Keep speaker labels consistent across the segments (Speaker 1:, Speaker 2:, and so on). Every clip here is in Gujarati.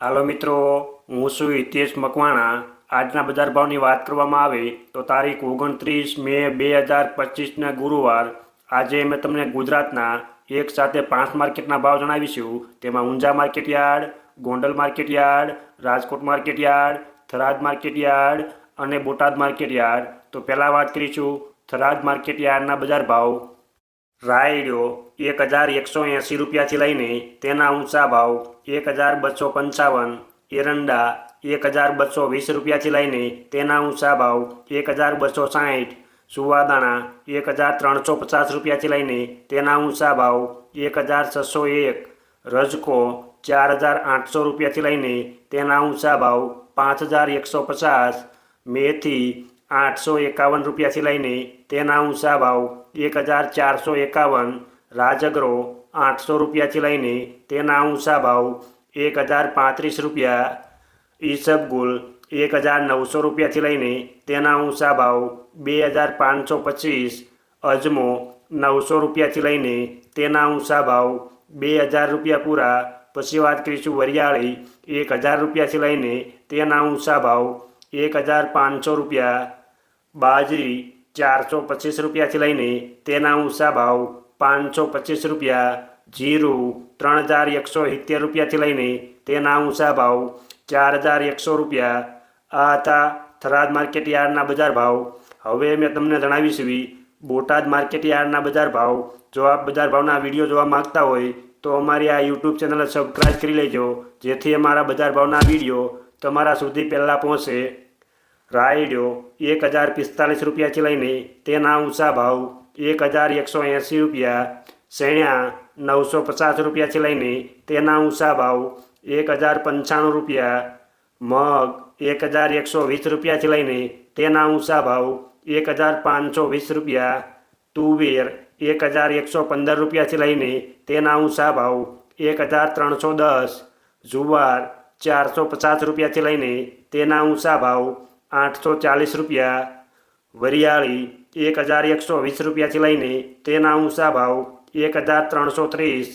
Speaker 1: હાલો મિત્રો, હું છું હિતેશ મકવાણા. આજના બજાર ભાવની વાત કરવામાં આવે તો તારીખ ઓગણત્રીસ મે બે હજાર પચીસના ગુરુવાર. આજે મેં તમને ગુજરાતના એક સાથે પાંચ માર્કેટના ભાવ જણાવીશું. તેમાં Unjha market yard, Gondal market yard, Rajkot market yard, Tharad market yard અને બોટાદ માર્કેટ યાર્ડ. તો પહેલાં વાત કરીશું થરાદ માર્કેટ યાર્ડના બજાર ભાવ. રાયડો એક હજાર એકસો એંસી રૂપિયાથી લઈને તેના ઊંચા ભાવ એક હજાર બસો પંચાવન, એરંડા એક હજાર બસો વીસ રૂપિયાથી લઈને તેના ઊંચા ભાવ એક હજાર બસો સાઠ સુવાદાણા એક હજાર ત્રણસો પચાસ રૂપિયાથી લઈને તેના ઊંચા ભાવ એક હજાર છસો એક, રજકો ચાર હજાર આઠસો રૂપિયાથી લઈને તેના ઊંચા ભાવ પાંચ હજાર એકસો પચાસ, મેથી આઠસો એકાવન રૂપિયાથી લઈને તેના ઊંચા ભાવ એક હજાર ચારસો એકાવન, રાજગરો આઠસો રૂપિયાથી લઈને તેના ઊંચા ભાવ એક હજાર પાંત્રીસ રૂપિયા, ઈસબગુલ એક હજાર નવસો રૂપિયાથી લઈને તેના ઊંચા ભાવ બે હજાર પાંચસો પચીસ, અજમો નવસો રૂપિયાથી લઈને તેના ઊંચા ભાવ બે હજાર રૂપિયા પૂરા, પછી વાત કરીશું વરિયાળી, એક હજાર રૂપિયાથી લઈને તેના ઊંચા ભાવ એક હજાર પાંચસો રૂપિયા બાજરી ચારસો પચીસ રૂપિયાથી લઈને તેના ઊંચા ભાવ પાંચસો પચીસ રૂપિયા, જીરું ત્રણ હજાર એકસો સિત્તેર રૂપિયાથી લઈને તેના ઊંચા ભાવ ચાર હજાર એકસો રૂપિયા. આ હતા થરાદ માર્કેટ યાર્ડના બજાર ભાવ. હવે મેં તમને જણાવીશું બોટાદ માર્કેટ યાર્ડના બજાર ભાવ. જો આપ બજાર ભાવના વીડિયો જોવા માગતા હોય તો અમારી આ યુટ્યુબ ચેનલ સબસ્ક્રાઈબ કરી લેજો, જેથી અમારા બજાર ભાવના વીડિયો તમારા સુધી પહેલાં પહોંચે. રાયડો એક હજાર પિસ્તાલીસ રૂપિયાથી લઈને તેના ઊંચા ભાવ એક હજાર એકસો એંસી રૂપિયા શેણ્યા નવસો પચાસ રૂપિયાથી લઈને તેના ઊંચા ભાવ એક હજાર પંચાણું રૂપિયા, મગ એક હજાર એકસો વીસ રૂપિયાથી લઈને તેના ઊંચા ભાવ એક હજાર પાંચસો વીસ રૂપિયા, તુવેર એક હજાર એકસો પંદર રૂપિયાથી લઈને તેના ઊંચા ભાવ એક હજાર ત્રણસો દસ, જુવાર ચારસો પચાસ રૂપિયાથી લઈને તેના ઊંચા ભાવ આઠસો ચાલીસ રૂપિયા, વરિયાળી એક હજાર એકસો વીસ રૂપિયાથી લઈને તેના ઊંચા ભાવ એક હજાર ત્રણસો ત્રીસ,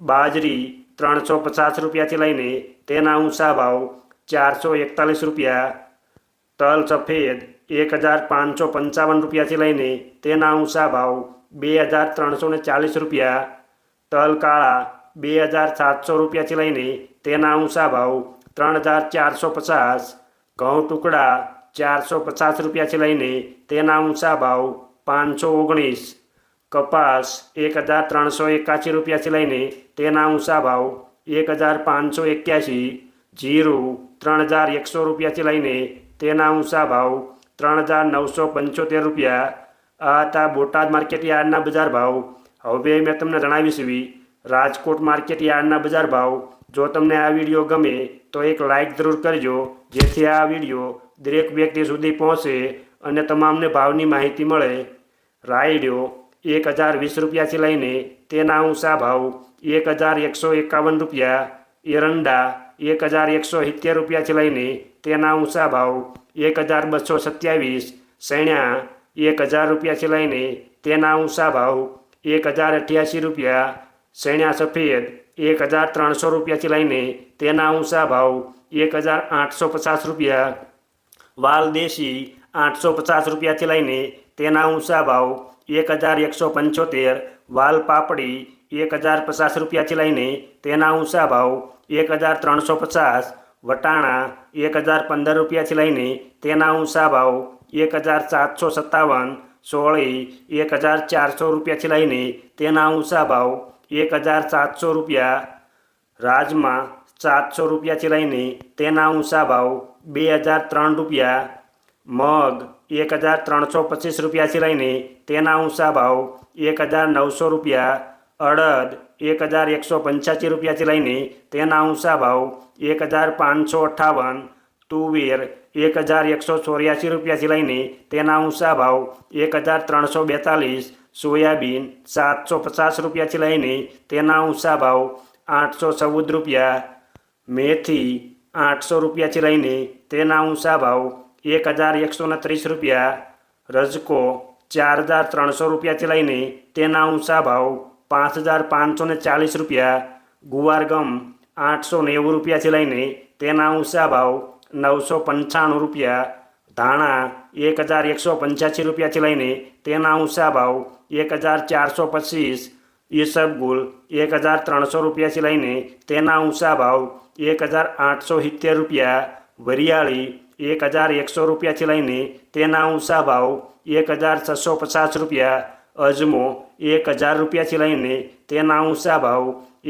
Speaker 1: બાજરી ત્રણસો પચાસ રૂપિયાથી લઈને તેના ઊંચા ભાવ ચારસો એકતાલીસ રૂપિયા, તલ સફેદ એક હજાર પાંચસો પંચાવન રૂપિયાથી લઈને તેના ઊંચા ભાવ બે હજાર ત્રણસો ને ચાલીસ રૂપિયા, તલ કાળા બે હજાર સાતસો રૂપિયાથી લઈને તેના ઊંચા ભાવ ત્રણ હજાર ચારસો પચાસ ઘઉં ટુકડા ચારસો પચાસ રૂપિયાથી લઈને તેના ઊંચા ભાવ પાંચસો ઓગણીસ, કપાસ એક હજાર ત્રણસો એકાસી રૂપિયાથી લઈને તેના ઊંચા ભાવ એક હજાર પાંચસો એક્યાસી, જીરું ત્રણ હજાર એકસો રૂપિયાથી લઈને તેના ઊંચા ભાવ ત્રણ હજાર નવસો પંચોતેર રૂપિયા. આ હતા બોટાદ માર્કેટ યાર્ડના બજાર ભાવ. હવે મેં તમને જણાવીશ રાજકોટ માર્કેટ યાર્ડના બજાર ભાવ. જો તમને આ વીડિયો ગમે તો એક લાઇક જરૂર કરજો. જેથી આ વીડિયો દરેક વ્યક્તિ સુધી પહોંચે અને તમામને ભાવની માહિતી મળે. રાયડો એક હજાર વીસ રૂપિયાથી લઈને તેના ઊંચા ભાવ એક હજાર એકસો એકાવન રૂપિયા, એરંડા એક હજાર એકસો સિત્તેર રૂપિયાથી લઈને તેના ઊંચા ભાવ એક હજાર બસો સત્યાવીસ, સૈણ્યા એક હજાર રૂપિયાથી લઈને તેના ઊંચા ભાવ એક હજાર અઠ્યાસી રૂપિયા, સૈણ્યા સફેદ એક હજાર ત્રણસો રૂપિયાથી લઈને તેના ઊંચા ભાવ એક હજાર આઠસો પચાસ રૂપિયા વાલ દેશી આઠસો પચાસ રૂપિયાથી લઈને તેના ઊંચા ભાવ એક હજાર એકસો પંચોતેર વાલ પાપડી એક હજાર પચાસ રૂપિયાથી લઈને તેના ઊંચા ભાવ એક હજાર ત્રણસો પચાસ વટાણા એક હજાર પંદર રૂપિયાથી લઈને તેના ઊંચા ભાવ એક હજાર સાતસો સત્તાવન સોળી એક હજાર ચારસો રૂપિયાથી લઈને તેના ઊંચા ભાવ એક હજાર સાતસો રૂપિયા રાજમા સાતસો રૂપિયાથી લઈને તેના ઊંચા ભાવ બે હજાર ત્રણ રૂપિયા, મગ એક હજાર ત્રણસો પચીસ રૂપિયાથી લઈને તેના ઊંચા ભાવ એક હજાર નવસો રૂપિયા, અડદ એક હજાર એકસો પંચ્યાસી રૂપિયાથી લઈને તેના ઊંચા ભાવ એક હજાર પાંચસો અઠ્ઠાવન તુવેર એક હજાર એકસો ચોર્યાસી રૂપિયાથી લઈને તેના ઊંચા ભાવ એક હજાર ત્રણસો બેતાલીસ, સોયાબીન સાતસો પચાસ રૂપિયાથી લઈને તેના ઊંચા ભાવ આઠસો ચૌદ રૂપિયા મેથી આઠસો રૂપિયાથી લઈને તેના ઊંચા ભાવ એક હજાર એકસોને ત્રીસ રૂપિયા, રજકો ચાર હજાર ત્રણસો રૂપિયાથી લઈને તેના ઊંચા ભાવ પાંચ હજાર પાંચસો ચાલીસ રૂપિયા, ગુવારગમ આઠસો નેવું રૂપિયાથી લઈને તેના ઊંચા ભાવ નવસો પંચાણું રૂપિયા, ધાણા એક હજાર એકસો પંચ્યાસી રૂપિયાથી લઈને તેના ઊંચા ભાવ એક હજાર ચારસો પચીસ ઈસબગુલ એક હજાર ત્રણસો રૂપિયાથી લઈને તેના ઊંચા ભાવ એક હજાર આઠસો સિત્તેર રૂપિયા, વરિયાળી એક હજાર એકસો રૂપિયાથી લઈને તેના ઊંચા ભાવ એક હજાર છસો પચાસ રૂપિયા, અજમો એક હજાર રૂપિયાથી લઈને તેના ઊંચા ભાવ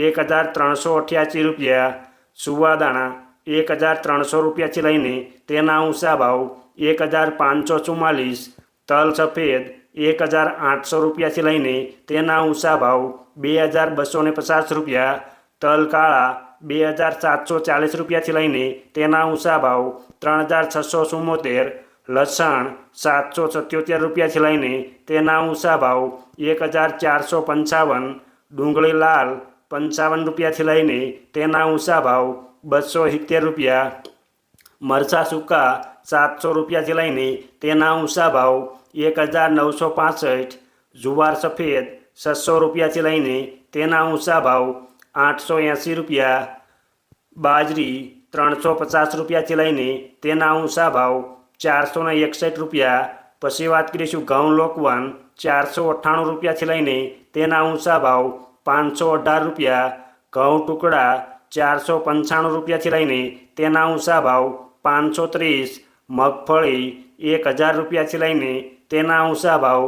Speaker 1: એક હજાર ત્રણસો અઠ્યાસી રૂપિયા, સુવાદાણા એક હજાર ત્રણસો રૂપિયાથી લઈને તેના ઊંચા ભાવ એક હજાર પાંચસો ચુમ્માલીસ, તલ સફેદ એક હજાર આઠસો રૂપિયાથી લઈને તેના ઊંચા ભાવ બે હજાર બસો ને પચાસ રૂપિયા, તલ કાળા બે હજાર સાતસો ચાલીસ રૂપિયાથી લઈને તેના ઊંચા ભાવ ત્રણ હજાર છસો ચુમ્મોતેર લસણ સાતસો સત્યોતેર રૂપિયાથી લઈને તેના ઊંચા ભાવ એક હજાર ચારસો પંચાવન, ડુંગળી લાલ પંચાવન રૂપિયાથી લઈને તેના ઊંચા ભાવ બસો સિત્તેર રૂપિયા, મરચા સૂકા સાતસો રૂપિયાથી લઈને તેના ઊંચા ભાવ એક હજાર નવસો પાસઠ, જુવાર સફેદ છસો રૂપિયાથી લઈને તેના ઊંચા ભાવ આઠસો એંસી રૂપિયા, બાજરી ત્રણસો પચાસ રૂપિયાથી લઈને તેના ઊંચા ભાવ ચારસો એકસઠ રૂપિયા, પછી વાત કરીશું ઘઉં લોકવન, ચારસો અઠ્ઠાણું રૂપિયાથી લઈને તેના ઊંચા ભાવ પાંચસો અઢાર રૂપિયા, ઘઉં ટુકડા ચારસો પંચાણું રૂપિયાથી લઈને તેના ઊંચા ભાવ પાંચસો ત્રીસ, મગફળી એક હજાર રૂપિયાથી લઈને તેના ઊંચા ભાવ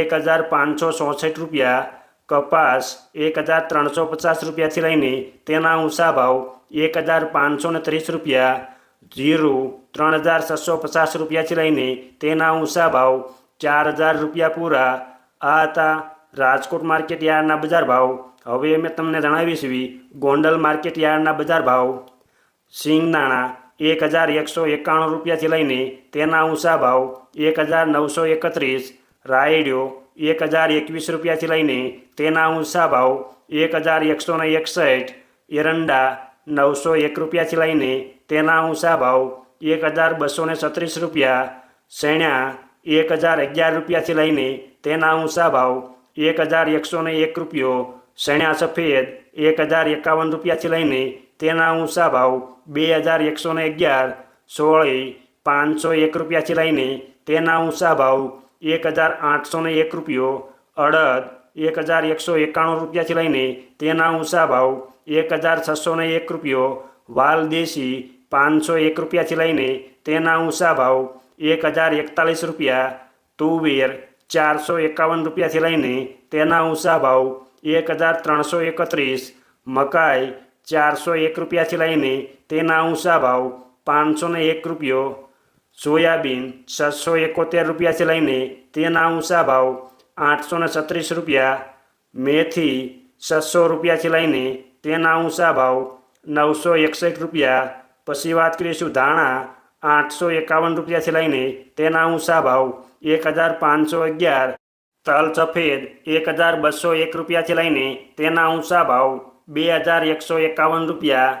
Speaker 1: એક હજાર પાંચસો ચોસઠ રૂપિયા, કપાસ એક હજાર ત્રણસો પચાસ રૂપિયાથી લઈને તેના ઊંચા ભાવ એક હજાર પાંચસો ને ત્રીસ રૂપિયા, જીરું ત્રણ હજાર છસો પચાસ રૂપિયાથી લઈને તેના ઊંચા ભાવ ચાર હજાર રૂપિયા પૂરા. આ હતા રાજકોટ માર્કેટ યાર્ડના બજાર ભાવ. હવે મેં તમને જણાવીશ ગોંડલ માર્કેટ યાર્ડના બજાર ભાવ. સિંગદાણા એક હજાર એકસો એકાણું રૂપિયાથી લઈને તેના ઊંચા ભાવ એક હજાર નવસો એકત્રીસ, રાયડ્યો એક હજાર એકવીસ રૂપિયાથી લઈને તેના ઊંચા ભાવ એક હજાર એકસો ને એકસઠ, એરંડા નવસો એક રૂપિયાથી લઈને તેના ઊંચા ભાવ એક હજાર બસો ને છત્રીસ રૂપિયા શેણ્યા એક હજાર અગિયાર રૂપિયાથી લઈને તેના ઊંચા ભાવ એક હજાર એકસો ને એક રૂપિયો શેણ્યા સફેદ એક હજાર એકાવન રૂપિયાથી લઈને તેના ઊંચા ભાવ બે હજાર એકસો ને અગિયાર, સોળી, પાંચસો એક રૂપિયાથી લઈને તેના ઊંચા ભાવ એક હજાર આઠસો ને એક રૂપિયો, અડદ એક હજાર એકસો એકાણું રૂપિયાથી લઈને તેના ઊંચા ભાવ એક હજાર છસો ને એક રૂપિયો, વાલ દેશી પાંચસો એક રૂપિયાથી લઈને તેના ઊંચા ભાવ એક હજાર એકતાલીસ રૂપિયા, તુવેર ચારસો એકાવન રૂપિયાથી લઈને તેના ઊંચા ભાવ એક હજાર ત્રણસો એકત્રીસ, મકાઈ ચારસો એક રૂપિયાથી લઈને તેના ઊંચા ભાવ પાંચસો એક રૂપિયો. સોયાબીન છસો એકોતેર રૂપિયાથી લઈને તેના ઊંચા ભાવ આઠસો છત્રીસ રૂપિયા. મેથી છસો રૂપિયાથી લઈને તેના ઊંચા ભાવ નવસો એકસઠ રૂપિયા. પછી વાત કરીશું ધાણા આઠસો એકાવન રૂપિયાથી લઈને તેના ઊંચા ભાવ એક હજાર પાંચસો અગિયાર. તલ સફેદ એક હજાર બસો એક રૂપિયાથી લઈને તેના ઊંચા ભાવ બે હજાર એકસો એકાવન રૂપિયા,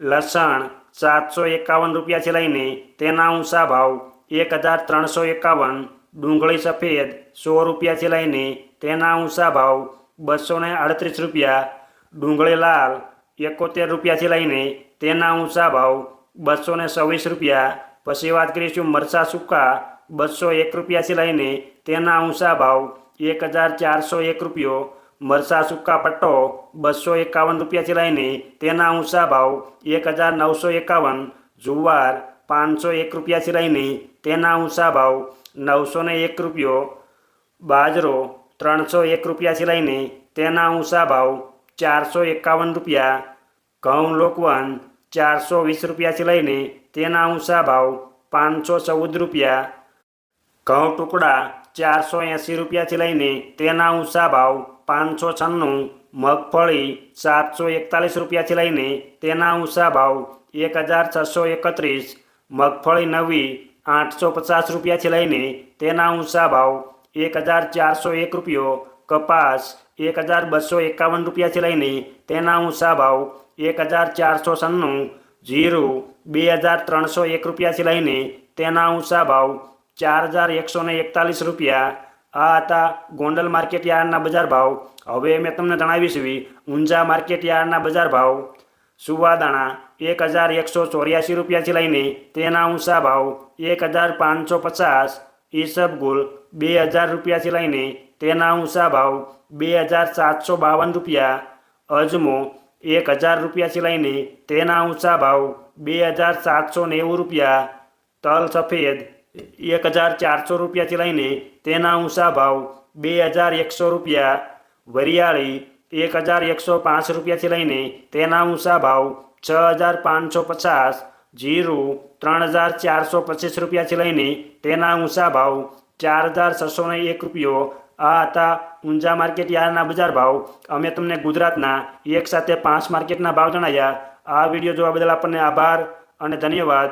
Speaker 1: લસણ સાતસો એકાવન રૂપિયાથી લઈને તેના ઊંચા ભાવ એક હજાર ત્રણસો એકાવન, ડુંગળી સફેદ સો રૂપિયાથી લઈને તેના ઊંચા ભાવ બસો અડત્રીસ રૂપિયા, ડુંગળી લાલ એકોતેર રૂપિયાથી લઈને તેના ઊંચા ભાવ બસો છવ્વીસ રૂપિયા, પછી વાત કરીશું મરચાં સૂકા બસો એક રૂપિયાથી લઈને તેના ઊંચા ભાવ એક હજાર ચારસો એક રૂપિયો મરચાં સૂકા પટ્ટો બસો એકાવન રૂપિયાથી લઈને તેના ઊંચા ભાવ એક હજાર નવસો એકાવન જુવાર પાંચસો એક રૂપિયાથી લઈને તેના ઊંચા ભાવ નવસો ને એક રૂપિયો બાજરો ત્રણસો એક રૂપિયાથી લઈને તેના ઊંચા ભાવ ચારસો એકાવન રૂપિયા ઘઉં લોકવન ચારસો વીસ રૂપિયાથી લઈને તેના ઊંચા ભાવ પાંચસો ચૌદ રૂપિયા ઘઉં ટુકડા ચારસો એંસી રૂપિયાથી લઈને તેના ઊંચા ભાવ પાંચસો છન્નું મગફળી સાતસો એકતાલીસ રૂપિયાથી લઈને તેના ઊંચા ભાવ એક હજાર છસો એકત્રીસ, મગફળી નવી આઠસો પચાસ રૂપિયાથી લઈને તેના ઊંચા ભાવ એક હજાર ચારસો એક રૂપિયો, કપાસ એક હજાર બસો એકાવન રૂપિયાથી લઈને તેના ઊંચા ભાવ એક હજાર ચારસો છન્નું, જીરું બે હજાર ત્રણસો એક રૂપિયાથી લઈને તેના ઊંચા ભાવ ચાર હજાર એકસો એકતાલીસ રૂપિયા આ હતા ગોંડલ માર્કેટ યાર્ડના બજાર ભાવ. હવે મેં તમને જણાવીશ ઊંઝા માર્કેટ યાર્ડના બજાર ભાવ. સુવાદાણા એક હજાર એકસો ચોર્યાસી રૂપિયાથી લઈને તેના ઊંચા ભાવ એક હજાર પાંચસો પચાસ. ઈસબગુલ બે હજાર રૂપિયાથી લઈને તેના ઊંચા ભાવ બે હજાર સાતસો બાવન રૂપિયા. અજમો એક હજાર રૂપિયાથી લઈને તેના ઊંચા ભાવ બે હજાર સાતસો નેવું રૂપિયા. તલ સફેદ એક હજાર ચારસો રૂપિયાથી લઈને તેના ઊંચા ભાવ બે હજાર એકસો રૂપિયા, વરિયાળી એક હજાર એકસો પાંચ રૂપિયાથી લઈને તેના ઊંચા ભાવ છ હજાર પાંચસો પચાસ, જીરું ત્રણ હજાર ચારસો પચીસ રૂપિયાથી લઈને તેના ઊંચા ભાવ ચાર હજાર છસો ને એક રૂપિયો. આ હતા ઊંઝા માર્કેટ યાર્ડના બજાર ભાવ. અમે તમને ગુજરાતના એક સાથે પાંચ માર્કેટના ભાવ જણાવ્યા આ વીડિયો જોવા બદલ આપણને આભાર અને ધન્યવાદ.